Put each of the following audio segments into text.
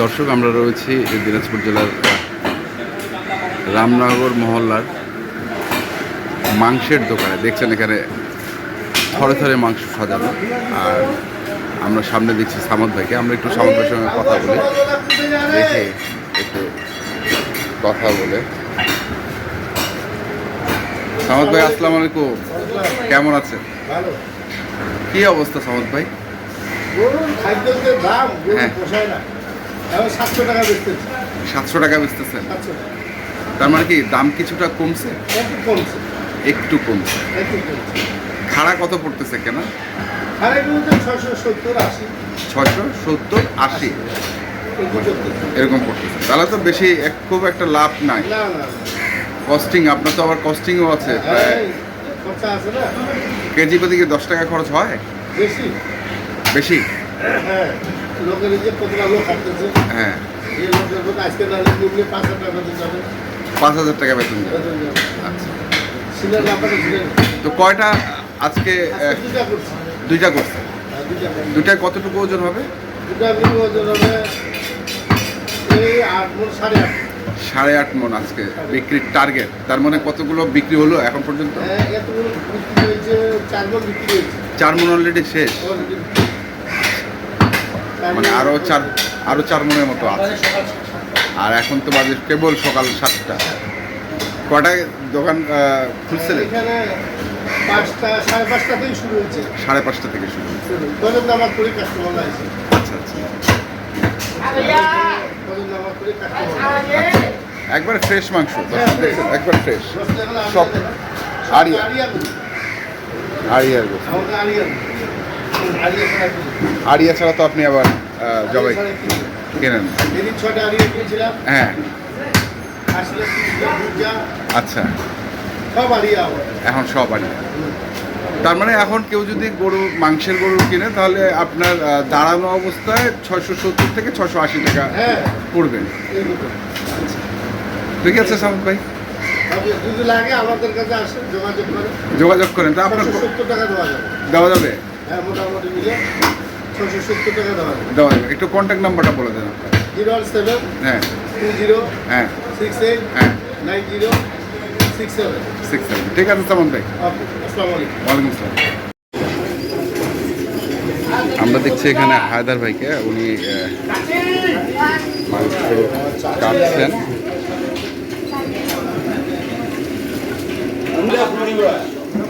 দর্শক আমরা রয়েছি এই দিনাজপুর জেলার রামনগর মহল্লার মাংসের দোকানে। দেখছেন এখানে থরে থরে মাংস সাজানো। আর আমরা সামনে দেখছি সামত ভাইকে। আমরা একটু সামত ভাইয়ের সঙ্গে কথা বলি। দেখে একটু কথা বলে। সামত ভাই আসসালামু আলাইকুম। কেমন আছেন? ভালো কি অবস্থা সামত ভাই? খাদ্যের দাম হ্যাঁ। পোষায় না। সাতশো টাকা বেচতেছে। সাতশো টাকা বেচতেছেন তার মানে কি দাম কিছুটা কমছে? একটু কমছে। একটু কমছে। খাড়া কত পড়তেছে কেন? ছয়শো সত্তর আশি। এরকম পড়তেছে। তাহলে তো বেশি খুব একটা লাভ নাই। কস্টিং আপনার তো আবার কস্টিংও আছে প্রায়। না? কেজি প্রতি কি দশ টাকা খরচ হয়? বেশি। বেশি? হ্যাঁ। লোকের যে কতটা লোক হাঁটতেছে হ্যাঁ। এই লোকের লোক আজকে না হলে নিম্নে পাঁচ হাজার টাকা বেতন যাবে পাঁচ হাজার টাকা বেতন যাবে আচ্ছা। ব্যাপারে সিলের তো কয়টা আজকে দুইটা করছি। দুইটা করছে? হ্যাঁ, দুইটা দুইটায় কতটুকু ওজন হবে? দুটা বিক্রি ওজন হবে এই আট মন সাড়ে আট। সাড়ে আট মন আজকে বিক্রির টার্গেট তার মানে কতগুলো বিক্রি হলো এখন পর্যন্ত? হ্যাঁ, চার মন অলরেডি শেষ। মানে আরও চার আরও চার মনের মতো আছে। আর এখন তো বাজে কেবল সকাল সাতটা। কটায় দোকান খুলছিলেন সাড়ে পাঁচটা থেকে শুরু হয়েছে। আচ্ছা আচ্ছা। একবার ফ্রেশ মাংস একবার ফ্রেশ। সব সব আড়িয়া। আড়িয়া করি। আর ইয়ার গোছ। আমাদের আড়িয়া ছাড়া তো আপনি আবার জবাই। কেনেন? হ্যাঁ। আচ্ছা। সব এখন সব আড়িয়া তার মানে এখন কেউ যদি গরু মাংসের গরু কিনে তাহলে আপনার দাঁড়ানো অবস্থায় ছয়শো সত্তর থেকে ছশো আশি টাকা হ্যাঁ। পড়বে ঠিক আছে সামত ভাই। যোগাযোগ করে যোগাযোগ করেন। তা আপনার ছশো টাকা দেওয়া যাবে। দেওয়া যাবে? হ্যাঁ মোটামুটি মিলে ছশো সত্তর টাকা দেওয়া যাবে। দেওয়া যাবে। একটু কন্ট্যাক্ট নাম্বারটা বলে দেন। আপনার জিরো ওয়ান সেভেন হ্যাঁ। টু জিরো হ্যাঁ। সিক্স এইট হ্যাঁ। Nine zero six seven. Six seven. ঠিক আছে ভাই। আসসালামু আলাইকুম। ওয়ালাইকুম আসসালাম। আমরা দেখছি এখানে হায়দার ভাইকে। উনি মাংস কাটছেন।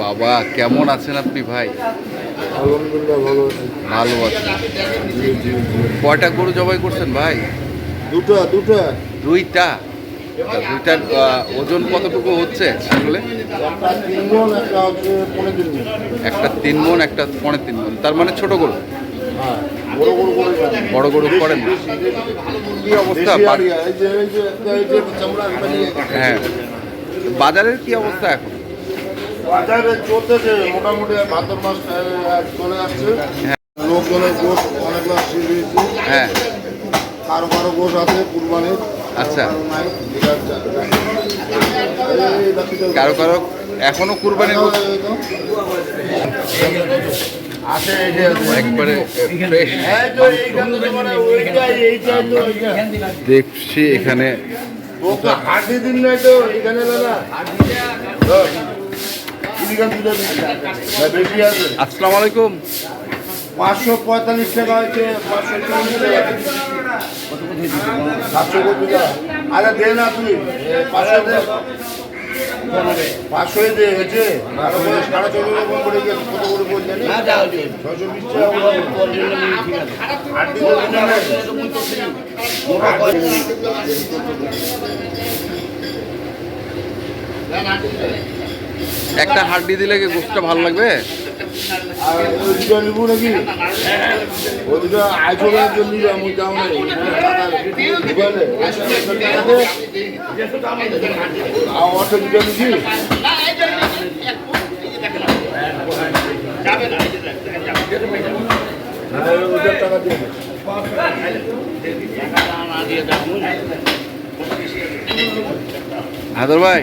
বাবা কেমন আছেন আপনি ভাই? আলহামদুলিল্লাহ ভালো আছি। ভালো আছেন। কয়টা গরু জবাই করছেন ভাই? দুটো দুটো। দুইটা? দুইটার ওজন কতটুকু হচ্ছে আসলে একটা তিন মন একটা পনেরো তিন মন তার মানে ছোট গরু? হ্যাঁ বড় গরু করেন? কি অবস্থা? হ্যাঁ। বাজারের কি অবস্থা এখন? বাজারে চলতেছে মোটামুটি ভাদ্র মাস চলে আসছে হ্যাঁ। লোকজনের গোষ অনেক শেষ হ্যাঁ কারও কারও গোষ আছে কুরবানির আচ্ছা। কারও। কারও এখনও কুরবানির আছে এই যে একবারে মানে। দেখছি এখানে হাড্ডি দিন নাই তো এখানে দাদা আসসালামু আলাইকুম। পাঁচশো পঁয়তাল্লিশ টাকা হয়েছে পাঁচশো চল্লিশ টাকা সাতশো কপি টাকা। আরে দে না তুই। পাঁচশো দে। পাঁচশোই দে হয়েছে আরও করে সাড়ে চোদ্দ রকম করে গিয়ে কত করে বলছে ছশো বিশ টাকা। একটা হাড্ডি দিলে কি গোস্তটা ভালো লাগবে? দিছি হ্যাঁ ভাই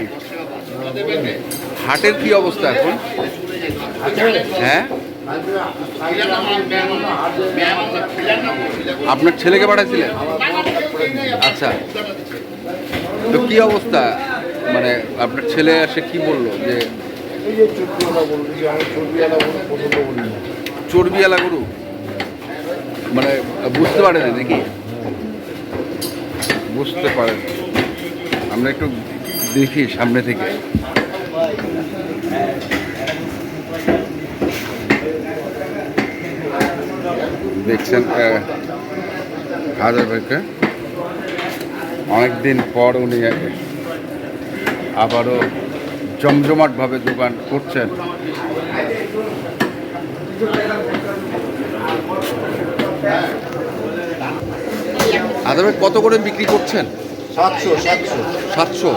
হাটের কি অবস্থা এখন? হ্যাঁ? আপনার ছেলেকে পাঠাইছিলেন? আচ্ছা। তো কি অবস্থা? মানে আপনার ছেলে এসে কি বলল যে চর্বিওয়ালা গরু? মানে বুঝতে পারে নাকি? বুঝতে পারেন। আমরা একটু দেখি, সামনে থেকে। দেখছেন হাজার ভাইকে অনেকদিন পর উনি আবারও জমজমাটভাবে দোকান করছেন। আদার কত করে বিক্রি করছেন? সাতশো সাতশো। সাতশো।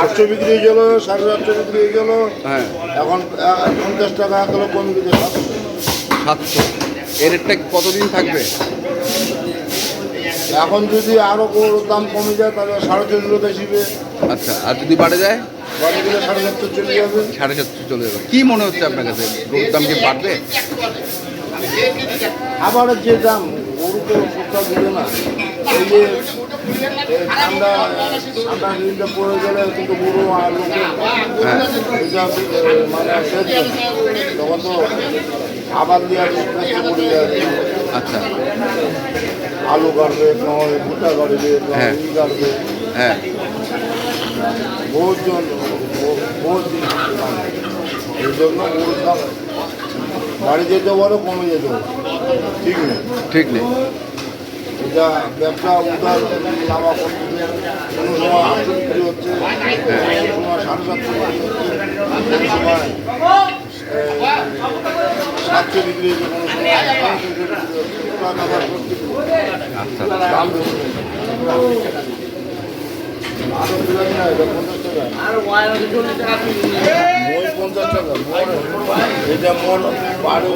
আটশো বিক্রি হয়ে গেল সাড়ে আটশো বিক্রি হয়ে গেল। হ্যাঁ। এখন পঞ্চাশ টাকা গেল কমে গেছে সাতশো? সাতশো। এর রেটটা কতদিন থাকবে? এখন যদি আরও গরুর দাম কমে যায় তাহলে সাড়ে চারশো বেশিবে আচ্ছা আর যদি বাড়ে যায়? বাড়ি গেলে সাড়ে চারশো চলে যাবে। সাড়ে সাতশো চলে যাবে। কি মনে হচ্ছে আপনার কাছে? গরুর দাম কি বাড়বে? আবার যে দাম গরু তো সস্তা দিবে না। এই যে ঠান্ডা ঠান্ডা দিনটা পড়ে গেলে কিন্তু আর মানে তখন তো আবার দিয়ে পড়ে যাবে আচ্ছা। আলু কাটবে নয় ভুট্টা কাটবে হ্যাঁ। ই কাটবে হ্যাঁ। বহুত জন বহু- বহুত এই জন্য গরুর দাম বাড়ি যেতে পারো কমে যেতে পারো ঠিক নেই ঠিক নেই। এটা ব্যবসা উদার লাভা করতে কোনো সময় আটশো বিক্রি হচ্ছে কোনো সময় সাড়ে সাতশো বিক্রি হচ্ছে কোনো সময় সাতশো বিক্রি হচ্ছে কোনো সময় পাঁচশো বিক্রি হচ্ছে উঠান আবার করতে দাম আরও না পঞ্চাশ টাকা মই পঞ্চাশ টাকা মই এটা মন বারো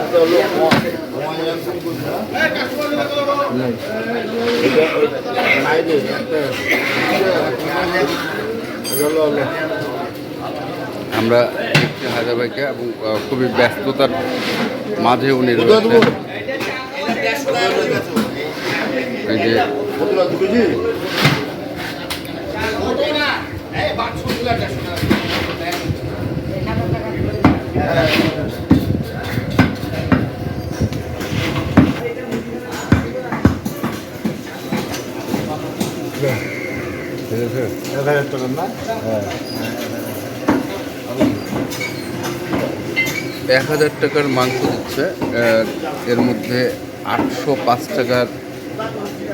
এটা হলো মই একদম করছি না এটা নাই রে একটা এটা হলো হলো আমরা দেখছি হায়দার ভাইকে এবং খুবই ব্যস্ততার মাঝে উনি রয়েছেন। এই যে হাজার টাকার না হ্যাঁ এক হাজার টাকার মাংস দিচ্ছে এর মধ্যে আটশো পাঁচ টাকার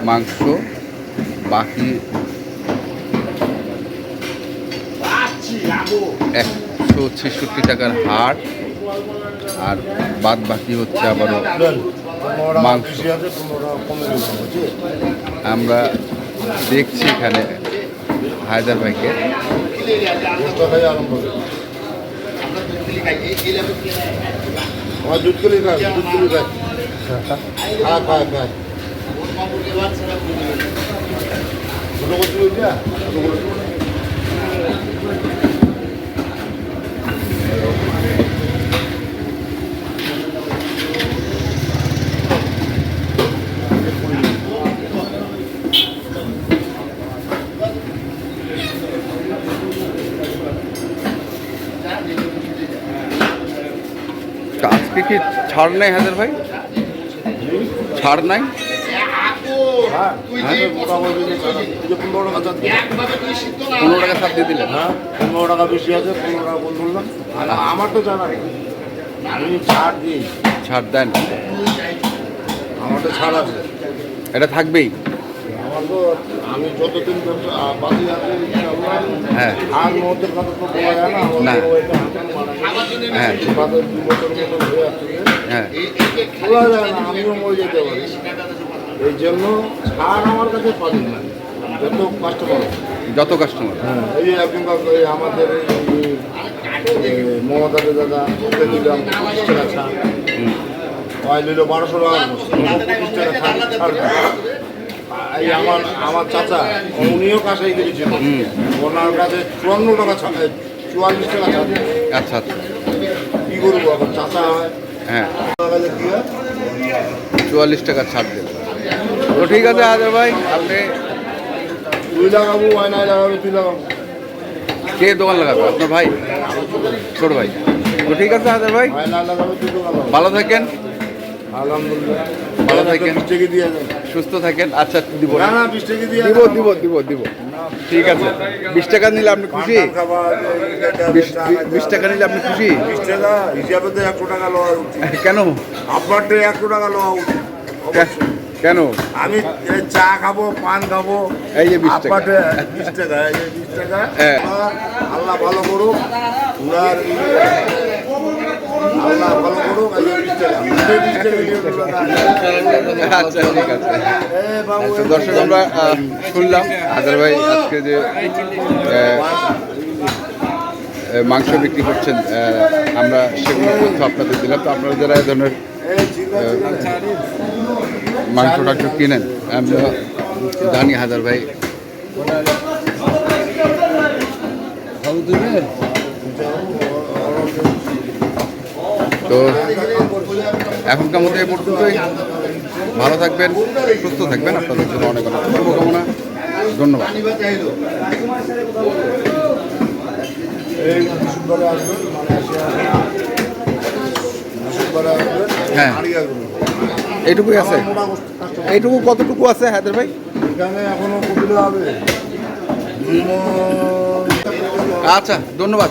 মাংস বাকি একশো ছেষট্টি টাকার হাট আর বাদ বাকি হচ্ছে আবারও মাংস। আমরা দেখছি এখানে হায়দার ভাইকে দশ টাকাই আরম্ভ করে আমার দুধ কেলি খায় দুধ কেলি খায় খায় খায় খায় ছোটো করছি ওইটা ছোটো করছি তা আজকে কি ছাড় নাই হাজার ভাই? ছাড় নাই? হ্যাঁ হ্যাঁ? পনেরো টাকা দিন। পনেরো টাকা ছাড় দিয়ে দিলেন। হ্যাঁ পনেরো টাকা বেশি আছে পনেরো টাকা বললাম আর আমার তো জানা নেই। আমি ছাড় দিই। ছাড় দেন। আমার তো ছাড় আছে। এটা থাকবেই। আমি যতদিন আছে হ্যাঁ। আর কথা তো বলা যায় না। হ্যাঁ। হয়ে আসছে হ্যাঁ। বলা যায় না আমিও মরে যেতে পারি। এই জন্য ছাড় আমার কাছে পাবেন না। যত কাস্টমার যত কাস্টমার হ্যাঁ এই যে বা- এই আমাদের এই, এই, মমতা দাদা ওকে নিলাম পঁচিশ টাকা ছাড়। অয়েল নিল বারোশো টাকা। পঁচিশ টাকা ছাড়। এই আমার আমার চাচা উনিও কাছে গিয়েছিল ওনার কাছে চুয়ান্ন টাকা চুয়াল্লিশ টাকা। আচ্ছা আচ্ছা। কি করব এখন চাচা হয়। চুয়াল্লিশ টাকা ছাড় দেবে। তো ঠিক আছে হাজার ভাই আপনি তুই লাগাবো আয়নায় লাগাবো তুই লাগাবো। কে দোকান লাগাবে? আপনার ভাই? ছোট ভাই। তো ঠিক আছে হাজার ভাই। ভালো থাকেন। আলহামদুলিল্লাহ। ভালো থাকেন। দিয়ে সুস্থ থাকেন। আচ্ছা দিব বিশ দিব দিব। দিব দিব ঠিক আছে। বিশ টাকা নিলে আপনি খুশি? বিশ টাকা নিলে আপনি খুশি? বিশ টাকা হিসাবে তো একশো টাকা লওয়া কেন? আপনার তো একশো টাকা লওয়া উচিত। কেন? আমি চা খাব পান খাব এই যে 20 টাকা। বিশ টাকা এই যে বিশ টাকা হ্যাঁ। আল্লাহ ভালো করুক। এ দর্শক, আমরা শুনলাম হাজার ভাই আজকে যে মাংস বিক্রি করছেন আমরা সেগুলো তথ্য আপনাদের দিলাম তো আপনারা যারা এই ধরনের। মাংস টাংস কিনেন, আমরা জানি হাজার ভাই তো এখনকার মতো এ পর্যন্তই ভালো থাকবেন, সুস্থ থাকবেন আপনাদের জন্য অনেক অনেক শুভকামনা ধন্যবাদ হ্যাঁ। এইটুকুই আছে। এইটুকু কতটুকু আছে, হায়দার ভাই এখানে হবে আচ্ছা ধন্যবাদ।